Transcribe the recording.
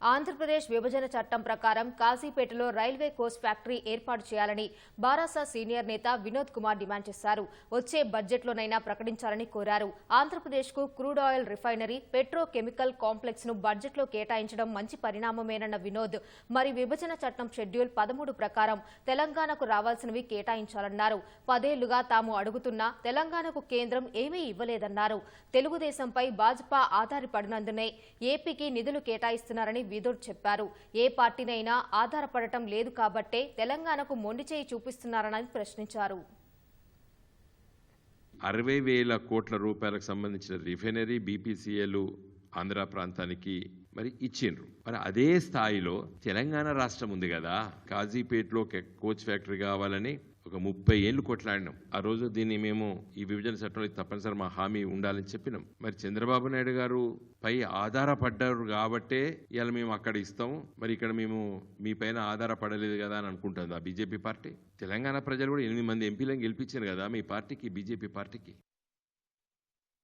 ఆంధ్రప్రదేశ్ విభజన చట్టం ప్రకారం కాజీపేటలో రైల్వే కోచ్ ఫ్యాక్టరీ ఏర్పాటు చేయాలని బారాసా సీనియర్ నేత వినోద్ కుమార్ డిమాండ్ చేశారు. వచ్చే బడ్జెట్లోనైనా ప్రకటించాలని కోరారు. ఆంధ్రప్రదేశ్కు క్రూడ్ ఆయిల్ రిఫైనరీ పెట్రోకెమికల్ కాంప్లెక్స్ను కాంప్లెక్స్ను బడ్జెట్లో కేటాయించడం మంచి పరిణామమేనన్న వినోద్ మరి విభజన చట్టం షెడ్యూల్ పదమూడు ప్రకారం తెలంగాణకు రావాల్సినవి కేటాయించాలన్నారు. పదేళ్ళుగా తాము అడుగుతున్నా తెలంగాణకు కేంద్రం ఏమీ ఇవ్వలేదన్నారు. తెలుగుదేశంపై భాజపా ఆధారపడినందునే ఏపీకి నిధులు కేటాయిస్తున్నారని వినోద్ చెప్పారు. ఏ పార్టీనైనా ఆధారపడటం లేదు కాబట్టే తెలంగాణకు మొండి చేయి చూపిస్తున్నారని ప్రశ్నించారు. అరవై వేల కోట్ల రూపాయలకు సంబంధించిన రిఫైనరీ బీపీసీఏలు ఆంధ్ర ప్రాంతానికి మరి ఇచ్చిండ్రు. మరి అదే స్థాయిలో తెలంగాణ రాష్ట్రం ఉంది కదా. కాజీపేటలో కోచ్ ఫ్యాక్టరీ కావాలని ఒక ముప్పై ఏళ్ళు కొట్లాడినాం. ఆ రోజు దీన్ని మేము ఈ విభజన చట్టంలో తప్పనిసరి మా హామీ ఉండాలని చెప్పినాం. మరి చంద్రబాబు నాయుడు గారు పై ఆధారపడ్డారు కాబట్టే ఇవాళ మేము అక్కడ ఇస్తాం. మరి ఇక్కడ మేము మీ పైన ఆధారపడలేదు కదా అని అనుకుంటుంది ఆ బీజేపీ పార్టీ. తెలంగాణ ప్రజలు కూడా ఎనిమిది మంది ఎంపీలను గెలిపించారు కదా మీ పార్టీకి బీజేపీ పార్టీకి.